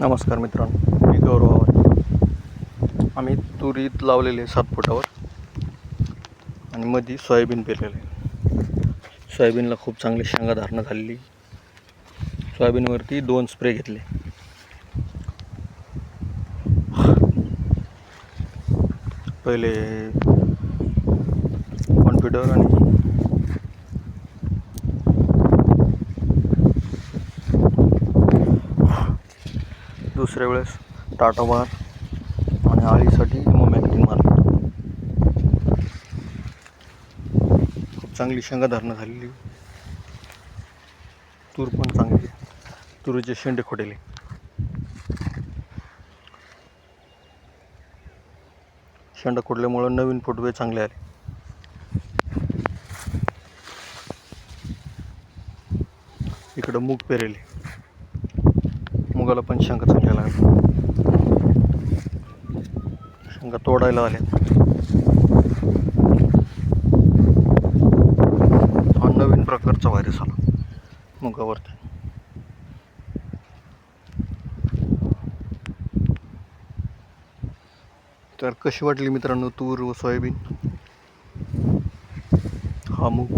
नमस्कार मित्रांनो मी गौरव आवाज आम्ही तुरीत लावलेले आहे सात फुटावर आणि मध्ये सोयाबीन पेरलेलं आहे. सोयाबीनला खूप चांगली शेंगा धारणा झालेली. सोयाबीनवरती दोन स्प्रे घेतले. पहिले कॉन्फिडर आणि दुसऱ्या वेळेस टाटा बार आणि आळीसाठी मोमॅक्टिन मार खूप चांगली शेंगा धारणा झालेली. तूर पण चांगली. तुरीचे शेंडे खोटेले. शेंडा खोडल्यामुळं नवीन फुटवे चांगले आले. इकडं मूग पेरेले. मुगाला पण शेंगा चांगल्या लागल्या शेंगा तोडायला आल्या हा नवीन प्रकारचा व्हायरस आला. मुगावरती. तर कशी वाटली मित्रांनो तूर व सोयाबीन? हा मूग.